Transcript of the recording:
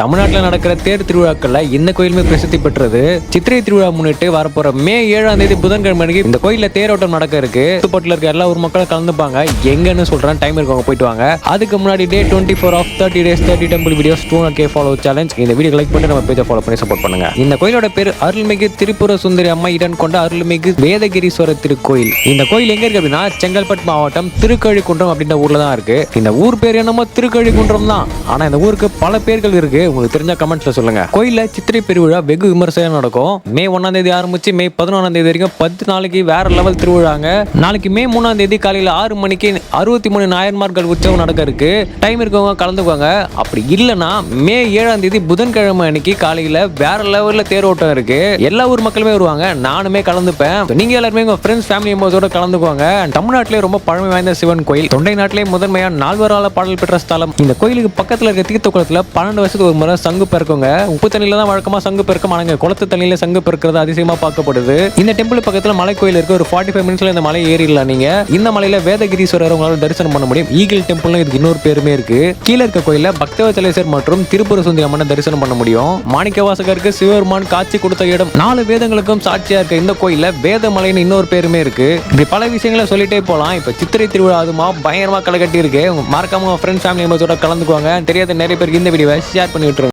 தமிழ்நாட்டில் நடக்கிற தேர் திருவிழாக்கள்ல இந்த கோயிலுமே பிரசித்தி பெற்றது. சித்திரை திருவிழா முன்னிட்டு வரப்போற மே ஏழாம் தேதி புதன்கிழமை அன்னைக்கு இந்த கோயிலில் தேரோட்டம் நடக்க இருக்கு. சுத்துப்பட்டில் இருக்க எல்லா ஊர் மக்களும் கலந்துப்பாங்க. எங்கன்னு சொல்றேன் டைம் இருக்கவங்க போயிட்டு வாங்க. அதுக்கு முன்னாடி day twenty four of thirty days thirty temple videos two K follow challenge இந்த வீடியோ லைக் பண்ணி நம்ம பேஜை ஃபாலோ பண்ணி சப்போர்ட் பண்ணுங்க. இந்த கோயிலோட பேர் அருள்மிகு திரிபுர சுந்தரி அம்மா இடம் கொண்ட அருள்மிகு வேதகிரீஸ்வரர் திருக்கோயில். இந்த கோயில் எங்க இருக்கு அப்படின்னா செங்கல்பட்டு மாவட்டம் திருக்கழிக்குன்றம் அப்படின்ற ஊர்ல தான் இருக்கு. இந்த ஊர் பேர் என்னமோ திருக்கழிக்குன்றம் தான். ஆனா இந்த ஊருக்கு பல பேர்கள் இருக்கு. உங்களுக்கு தெரிஞ்ச கமெண்ட்ஸ்ல சொல்லுங்க. கோயிலில் சித்திரை பெருவிழா வெகு விமர்சையாக நடக்கும். மே ஒன்றாம் தேதி ஆரம்பிச்சு மே பதினொன்றாம் தேதி வரைக்கும் பத்து நாளைக்கு வேற லெவல் திருவிழாங்க. நாளைக்கு மே மூணாம் தேதி காலையில் ஆறு மணிக்கு அறுபத்தி மூணு நாயன்மார்கள் உற்சவம் நடக்க இருக்கு. டைம் இருக்கவங்க கலந்துக்குவாங்க அப்படி இல்லைன்னா மே ஏழாம் தேதி புதன்கிழமை அன்னைக்கு காலையில் வேற லெவலில் தேரோட்டம் இருக்கு. எல்லா ஊர் மக்களுமே வருவாங்க. நானுமே கலந்துப்பேன். நீங்க எல்லாருமே உங்க ஃப்ரெண்ட்ஸ் ஃபேமிலி மெம்பர்ஸோட கலந்துக்குவாங்க தமிழ்நாட்டிலே ரொம்ப பழமை வாய்ந்த சிவன் கோயில். தொண்டை நாட்டிலே முதன்மையான நால்வரால பாடல் பெற்ற ஸ்தலம். இந்த கோயிலுக்கு பக்கத்துல இருக்க தீர்த்த குளத்துல பன்னெண்டு வருஷத்துக்கு ஒரு முறை சங்கு பிறக்குங்க உப்பு தண்ணியில தான் வழக்கமா சங்கு பிறக்கும் ஆனாங்க குளத்து தண்ணியில சங்கு பிறக்கிறது அதிசயமா பார்க்கப்படுது. இந்த டெம்பிள் பக்கத்துல மலை கோயில் இருக்கு. ஒரு ஃபார்ட்டி ஃபைவ் மினிட்ஸ்ல இந்த மலை ஏறிடலாம் நீங்க. இந்த மலையில வேதகிரீஸ்வரர் உங்களால் தரிசனம் பண்ண முடியும். ஈகிள் டெம்பிள்னு இதுக்கு இன்னொரு பேருமே இருக்கு. கீழே இருக்க கோயில பக்தவச்சலேசர் மற்றும் திருப்புர சுந்தரி அம்மனை தரிசனம் பண்ண முடியும். மாணிக்க வாசகருக்கு சிவபெருமான் காட்சி கொடுத்த இடம். நாலு வேதங்களுக்கும் சாட்சியா இருக்க இந்த கோயில்ல வேதமலைன்னு இன்னொரு பேருமே இருக்கு. இப்படி பல விஷயங்களை சொல்லிட்டே போலாம். இப்ப சித்திரை திருவிழா அதுமா பயங்கரமா களை கட்டி இருக்கு மறக்காம ஃப்ரெண்ட்ஸ் ஃபேமிலி மெம்பர்ஸோட கலந்துக்குவாங்க. தெரியாத நிறைய பேருக்கு இந்த வீடியோவை ஷேர் பண்ணி утром